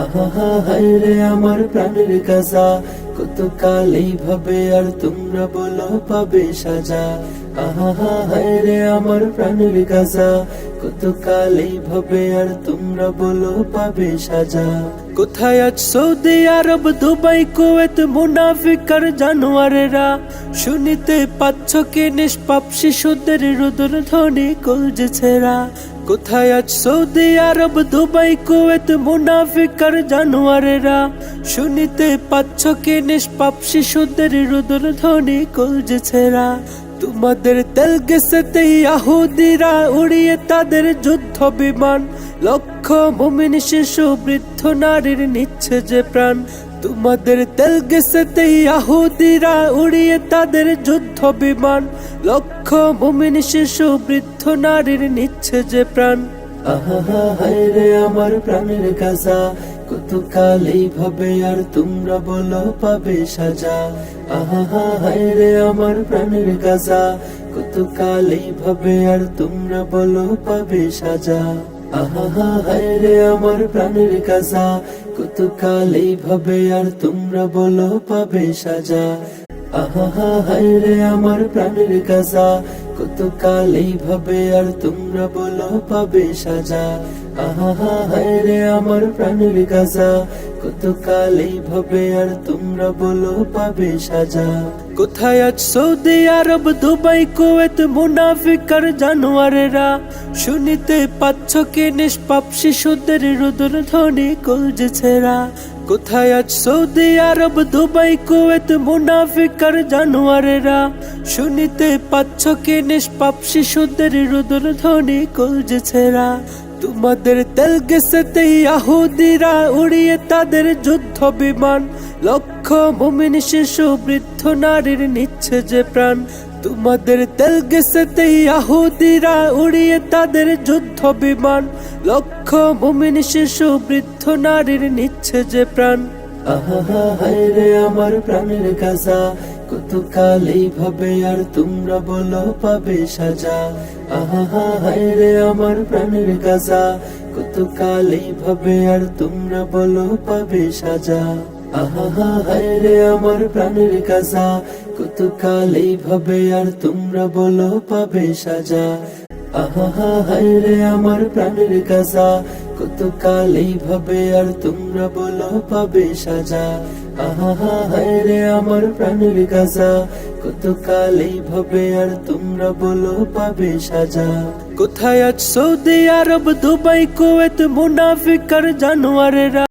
আহা, হায় রে আমার প্রাণের গাজা কত কাল এইভাবে আর তোমরা বলো, পাবে সাজা। আহা, হায় রে আমার প্রাণের গাজা কত কাল এইভাবে আর তোমরা বলো, পাবে সাজা। কোথায় আজ সৌদি আরব, দুবাই, কুয়েত, মুনাফিকার জানোয়ারেরা? শুনিতে পাচ্ছ কি নিষ্পাপ শিশুদের রুদুর ধ্বনি কলজে ছেড়া কোথায় আজ সৌদি আরব? দুবাই, কুয়েত মুনাফিকার জানোয়ারেরা? শুনিতে পাচ্ছ কি নিষ্পাপ শিশুদের রুদুর ধ্বনি কলজে তোমাদের তেল গেছেতেই আহুদিরা উড়িয়ে তাদের যুদ্ধ বিমান। লক্ষ মুমিন শিশু, বৃদ্ধ নারীর নিচ্ছে যে প্রাণ। তোমাদের তেল গেছেতেই আহুদিরা উড়িয়ে তাদের যুদ্ধ বিমান। লক্ষ মুমিন শিশু, বৃদ্ধ নারীর নিচ্ছে যে প্রাণ। রে আমার প্রাণের গাজা কত কাল এইভাবে আর তোমরা বলো পাবে সাজা। আহা রে আমার প্রাণের গাজা কত কাল এইভাবে আর তোমরা বলো পাবে সাজা। আহা রে আমার প্রাণের গাজা কত কাল এইভাবে আর তোমরা বলো পাবে সাজা। আহা হায় রে আমার প্রাণের কাজা কত কাল এইভাবে আর তোমরা বলো পাবে সাজা। আহা হায় রে আমার প্রাণের গাজা কত কাল এইভাবে আর তোমরা বলো পাবে সাজা। কোথায় আজ সৌদি আরব, দুবাই, কুয়েত, মুনাফিকার জানোয়ারেরা? শুনিতে পাচ্ছ কি নিষ্পাপ শিশুদের রুদুর ধ্বনি কলজে ছেড়া। কোথায় আজ সৌদি আরব, দুবাই, কুয়েত, মুনাফিকার জানোয়ারেরা? শুনিতে পাচ্ছ কি নিষ্পাপ শিশুদের রুদুর ধ্বনি কলজে ছেড়া। তোমাদের তেল গেছেতেই আহুদিরা উড়িয়ে তাদের যুদ্ধ বিমান। লক্ষ মুমিন শিশু, বৃদ্ধ নারীর নিচ্ছে যে প্রাণ। তোমাদের তেল গেছেতেই আহুদিরা উড়িয়ে তাদের যুদ্ধ বিমান। লক্ষ মুমিন শিশু, বৃদ্ধ নারীর নিচ্ছে যে প্রাণ। আহা, হায় রে আমার প্রাণের গাজা। কত কাল এইভাবে আর তোমরা বলো পাবে সাজা। আহা হায় রে আমার প্রাণের গাজা। কত কাল এইভাবে আর তোমরা বলো পাবে সাজা। আহা হায় রে আমার প্রাণের গাজা। কত কাল এইভাবে আর তোমরা বলো পাবে সাজা। আহা হায় রে আমার প্রাণের গাজা। কত কাল এইভাবে আর তোমরা বলো পাবে সাজা। আহা হায় রে আমার প্রাণের গাজা কত কালেই এইভাবে আর তোমরা বলো, পাবে সাজা। কোথায় আজ সৌদি আরব, দুবাই, কুয়েত মুনাফিকার জানোয়ারেরা?